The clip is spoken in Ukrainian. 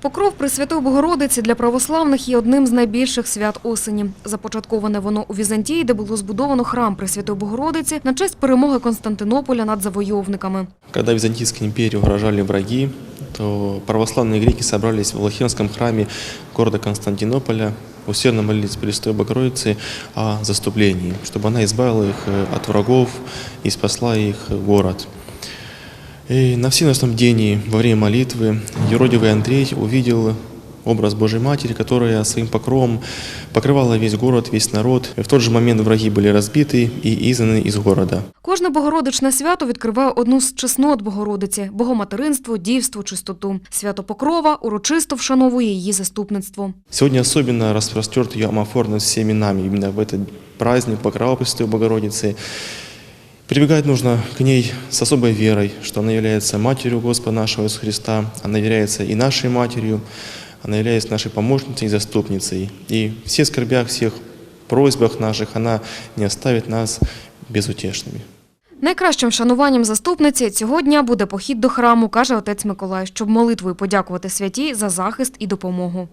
Покров Пресвятої Богородиці для православних є одним з найбільших свят осені. Започатковане воно у Візантії, де було збудовано храм Пресвятої Богородиці на честь перемоги Константинополя над завойовниками. Когда Византийской империи угрожали враги, то православные греки собрались в Лохенском храме города Константинополя, усердно молились Престой Богородице о заступлении, чтобы она избавила их э, от врагов и спасла их город. И на всеночном бдении во время молитвы юродивый Андрей увидел образ Божьей Матери, которая своим покровом покрывала весь город, весь народ. В тот же момент враги были разбиты и изгнаны из города. Кожне богородичне свято відкриває одну з чеснот Богородиці – богоматеринство, дівство, чистоту. Свято Покрова урочисто вшановує її заступництво. Сегодня особенно распростерт ее амофорность всеми нами. Именно в этот праздник Покрова Престой Богородицы. Прибегать нужно к ней с особой верой, что она является матерью Господа нашего Иисуса Христа, она является и нашей матерью, она является нашей помощницей и заступницей. И в всех скорбях, всех просьбах наших она не оставит нас безутешными. Найкращим шануванням заступниці цього дня буде похід до храму, каже отець Миколай, щоб молитвою подякувати святій за захист і допомогу.